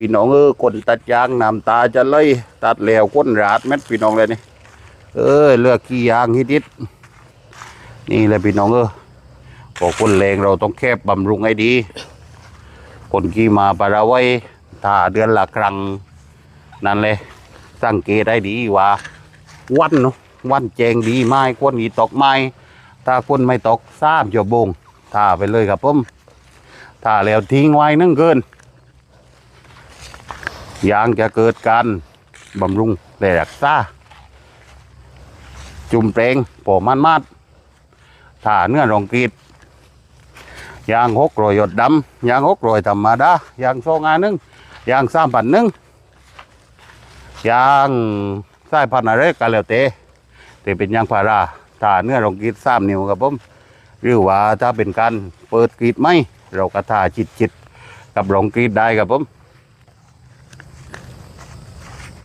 พี่น้องเออคนตัดยางน้ำตาจะเลยตัดแล้วก้นราดเม็ดพี่น้องเลยนี่เออเลือกขี้ยางฮิดิดนี่เลยพี่น้องเออพอกคนแรงเราต้องแคบบำรุงให้ดี คนขี่มาปะราไว้ถ้าเดือนละครั้งนั่นเลยสังเกตได้ดีว่า วันเนาะวันแจงดีไม้คนอีตกไม้ถ้าคนไม่ตกสามชั่วโมงถ้าไปเลยครับผมถ้าแล้วทิ้งไว้นึ่งเกิน ยางจะเกิดการบำรุงแหละรักษาจุ่มเปลงปอมันมาดถ้าเนื้อรองกรีดยางหกรอยหยดดำยางหกรอยธรรมดายางสองอันหนึงยางสามพันหนึ่งยางสายพันอะไรก็แล้วแต่แต่เป็นยางพาราถ้าเนื้อรองกรีดสามนิ้วครับผมหรือว่าถ้าเป็นการเปิดกรีดไหมเราก็ท่าจิตจิตกับรองกรีดได้ครับผม